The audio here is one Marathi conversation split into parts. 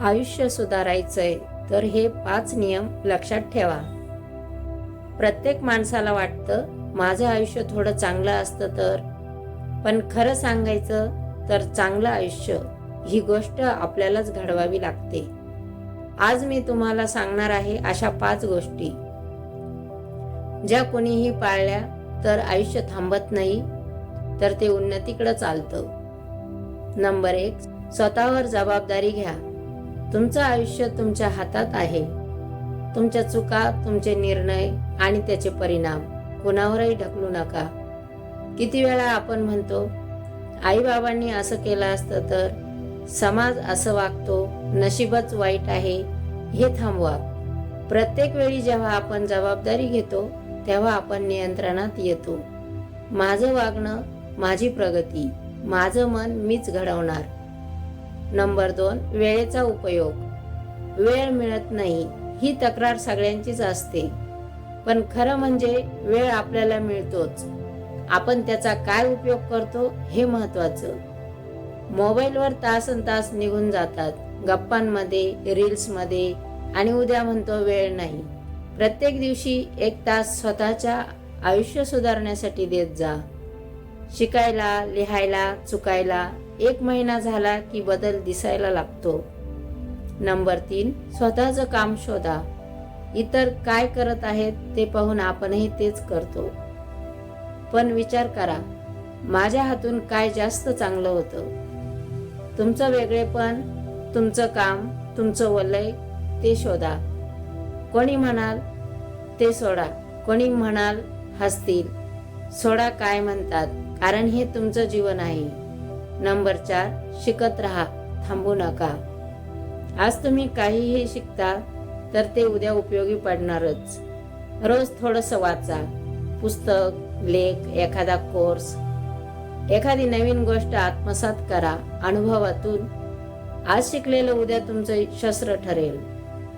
आयुष्य सुधारायचंय तर हे पाच नियम लक्षात ठेवा. प्रत्येक माणसाला वाटतं माझं आयुष्य थोडं चांगलं असतं तर. पण खरं सांगायचं तर चांगलं आयुष्य ही गोष्ट आपल्यालाच घडवावी लागते. आज मी तुम्हाला सांगणार आहे अशा पाच गोष्टी. ज्या कोणीही पाळल्या तर आयुष्य थांबत नाही तर ते उन्नतीकडे चालतं. नंबर एक स्वतःवर जबाबदारी घ्या. तुमचं आयुष्य तुमच्या हातात आहे. तुमच्या चुका तुमचे निर्णय आणि त्याचे परिणाम कुणावरही ढकलू नका. किती वेळा आपण म्हणतो आईबाबांनी असं केलं असतं तर समाज असं वागतो नशीबच वाईट आहे हे थांबवा. प्रत्येक वेळी जेव्हा आपण जबाबदारी घेतो तेव्हा आपण नियंत्रणात येतो. माझं वागणं माझी प्रगती माझं मन मीच घडवणार. नंबर दोन वेळेचा उपयोग. वेळ मिळत नाही ही तक्रार सगळ्यांचीच असते. पण खरं म्हणजे वेळ आपल्याला मिळतोच. आपण त्याचा काय उपयोग करतो हे महत्वाचं मोबाईलवर तासन तास निघून जातात. गप्पांमध्ये रील्समध्ये आणि उद्या म्हणतो वेळ नाही. प्रत्येक दिवशी एक तास स्वतःच्या आयुष्य सुधारण्यासाठी देत जा. शिकायला लिहायला चुकायला एक महिना झाला की बदल दिसायला लागतो. नंबर तीन स्वतःचं काम शोधा. इतर काय करत आहेत ते पाहून आपणही तेच करतो. पण विचार करा माझ्या हातून काय जास्त चांगलं होतं? तुमचं वेगळेपण तुमचं काम तुमचं वलय ते शोधा. कोणी म्हणाल ते सोडा. कोणी म्हणाल हसतील. सोडा काय म्हणतात कारण हे तुमचं जीवन आहे. नंबर चार शिकत राहा थांबू नका. आज तुम्ही काहीही शिकता तर ते उद्या उपयोगी पडणारच. रोज थोडंसं वाचा पुस्तक लेख एखादा कोर्स. एखादी नवीन गोष्ट आत्मसात करा अनुभवातून. आज शिकलेलं उद्या तुमचं शस्त्र ठरेल.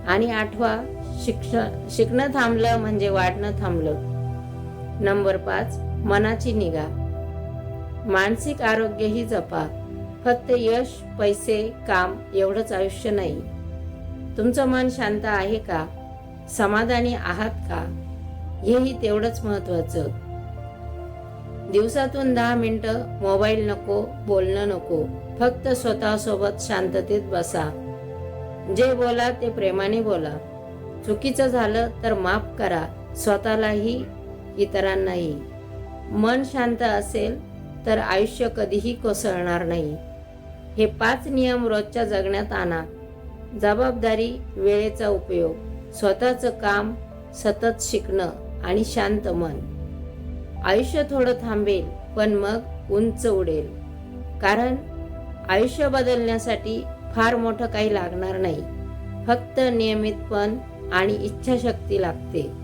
आणि आठवा शिक्ष शिकणं थांबलं म्हणजे वाढणं थांबलं. नंबर पाच मनाची निगा. मानसिक आरोग्यही जपा. फक्त यश पैसे काम एवढंच आयुष्य नाही. तुमचं मन शांत आहे का? समाधानी आहात का? हेही तेवढंच महत्वाचं दिवसातून दहा मिनिटं मोबाईल नको बोलणं नको. फक्त स्वतःसोबत शांततेत बसा. जे बोला ते प्रेमाने बोला. चुकीचं झालं तर माफ करा. स्वतःलाही इतरांनाही. मन शांत असेल तर आयुष्य कधीही कोसळणार नाही. हे पाच नियम रोजच्या जगण्यात आणा. जबाबदारी वेळेचा उपयोग स्वतःचं काम सतत शिकणं आणि शांत मन. आयुष्य थोडं थांबेल पण मग उंच उडेल. कारण आयुष्य बदलण्यासाठी फार मोठं काही लागणार नाही. फक्त नियमितपण आणि इच्छाशक्ती लागते.